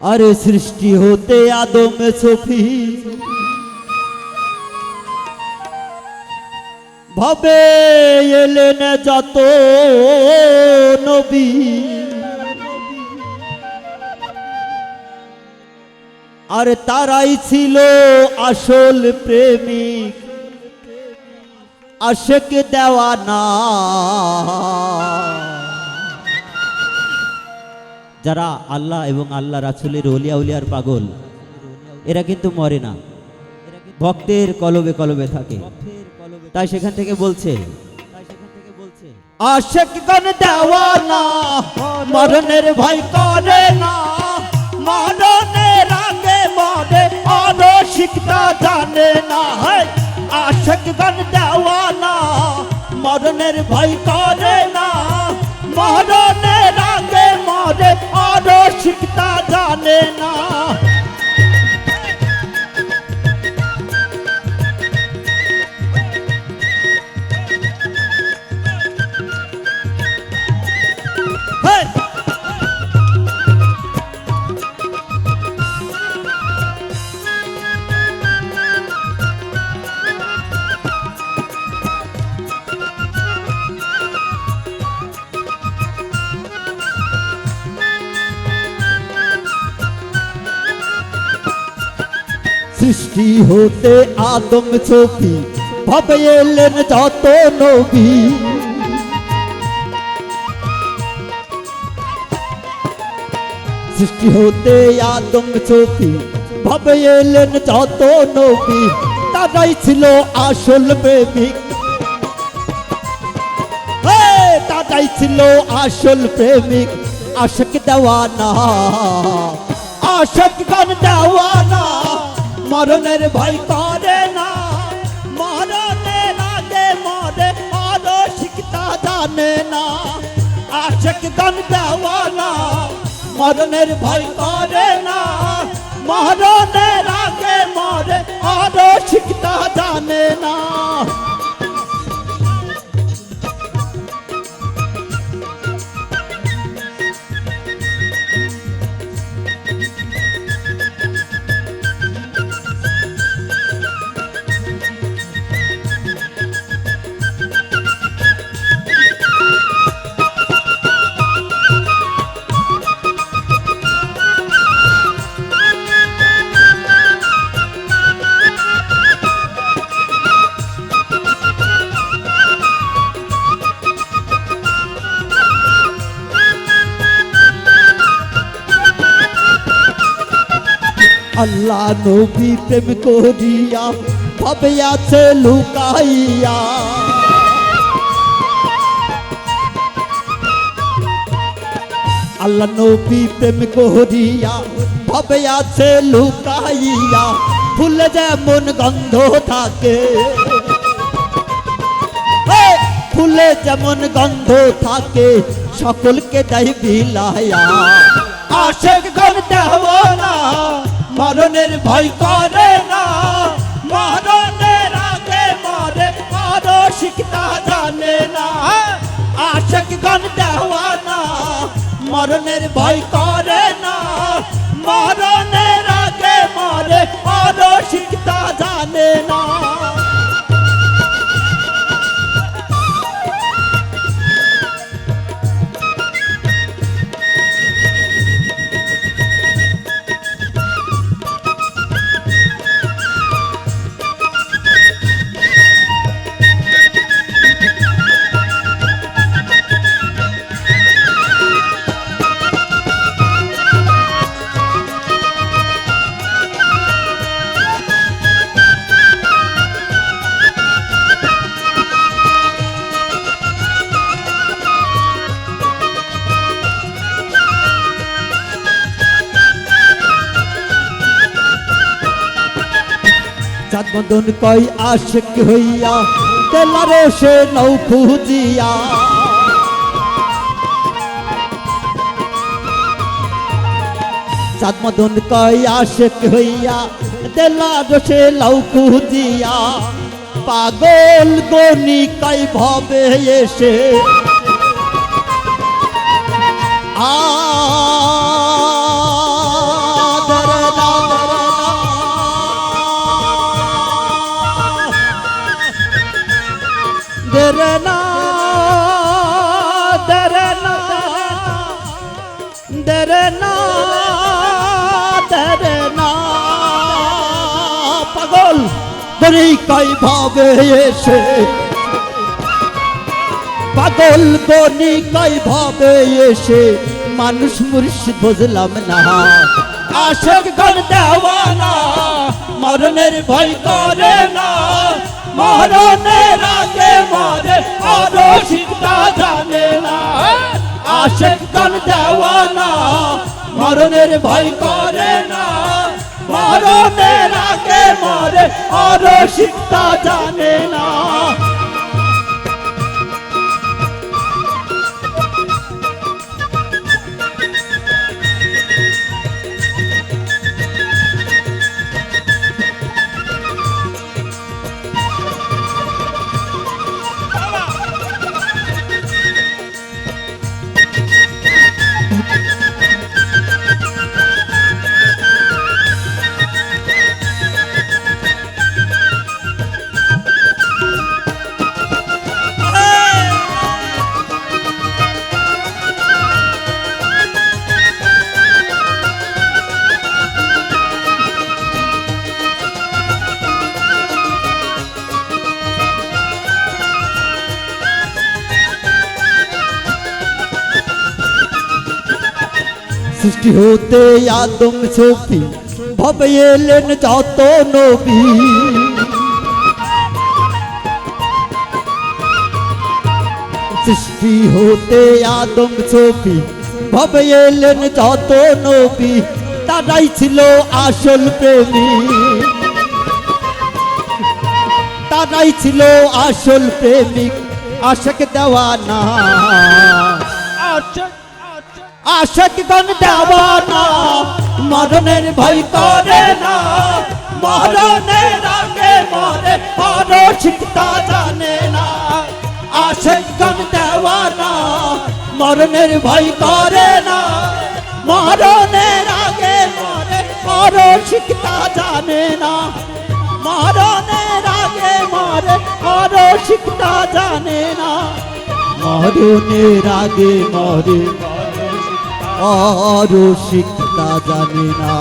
আরে সৃষ্টি হতে আদম সফি। ভাবে এলেন যত নবী। আর তারাই ছিল আসল প্রেমিক। আশেক দেওয়া না। যারা আল্লাহ এবং আল্লাহ রাসুলের অলিয়া উলিয়ার পাগল, এরা কিন্তু মরে না। ভক্তের কলবে কলবে থাকে। তাই সেখান থেকে বলছে, আশেক গন দেওয়া না মরণের ভয় করে না। মরণের আগে মরে অরসিকতা জানে না। হয়, আশেক গন দেওয়া না মরণের ভয় করে না। মরণের আগে মরে অরসিকতা জানে না। সৃষ্টি হতে আদম ছবি, ভাবে এলেন যত নবী। সৃষ্টি হতে আদম ছবি, ভাবে এলেন যত নবী, তারাই ছিল আসল প্রেমিক। তারাই ছিল আসল প্রেমিক। আশক দেওয়ানা আশক গান দেওয়ানা মরণের ভয় করে না। মরণের আগে মরে, আরও শিখতা জানে না। আশেক গান দেওয়ানা মরণের ভয় করে না। মরণের আগে মরে, আরও শিখতা জানে না। আল্লাহ নবী প্রেম করিয়া, ভাবে আছে লুকাইয়া। আল্লাহ নবী প্রেম করিয়া, ভাবে আছে লুকাইয়া ফুলে যেমন গন্ধ থাকে। ফুলে যেমন গন্ধ থাকে, সকলকে দেয় বিলায়া। আশেক গন না। মরণের ভয় করে না। মরণের আগে মরে মারো শিখতা জানে না। আশক গণ দেওয়া না মরণের ভয় করে না। মরণের আগে মরে মারো শিখতা জানে না। চাঁদ মদন কই আশিক হইয়া, তেলারে সে নৌ খুঁজিয়া। চাঁদ মদন কই আশিক হইয়া, তেলারে সে নৌ খুঁজিয়া। পাগল গনি কই ভবে এসে, আ দেরে না দেরে না পাগল তরিকাই ভাবে এসে পাগল বনিকাই ভাবে এসে মানুষ মুর্শিদ বুঝলাম না আশেক গণ দেওয়ানা মরণের ভয় করে না মরণের আগে মরে আরও শিক্ষা জানে না আশেক গণ দেওয়ানা মরণের ভয় করে না মরণের আগে মরে আরও শিক্ষা জানে না সৃষ্টি হতে আদম সফি ভবে এলেন যত নবী। সৃষ্টি হতে আদম সফি ভবে এলেন যত নবী, তারাই ছিল আসল প্রেমী। তারাই ছিল আসল প্রেমিক, আশক দেওয়ানা আশক গণ দেওয়ানা, মরণের ভয় করে না। মরণের আগে মরে আরও শিখতা জানে না। আশক গণ দেওয়ানা, মরণের ভয় করে না। মরণের আগে মরে আরও শিখতা জানে না। মরণের আগে মরে আরও শিখতা জানে না। মরণের আগে মরে আরও শিখতা জানি না।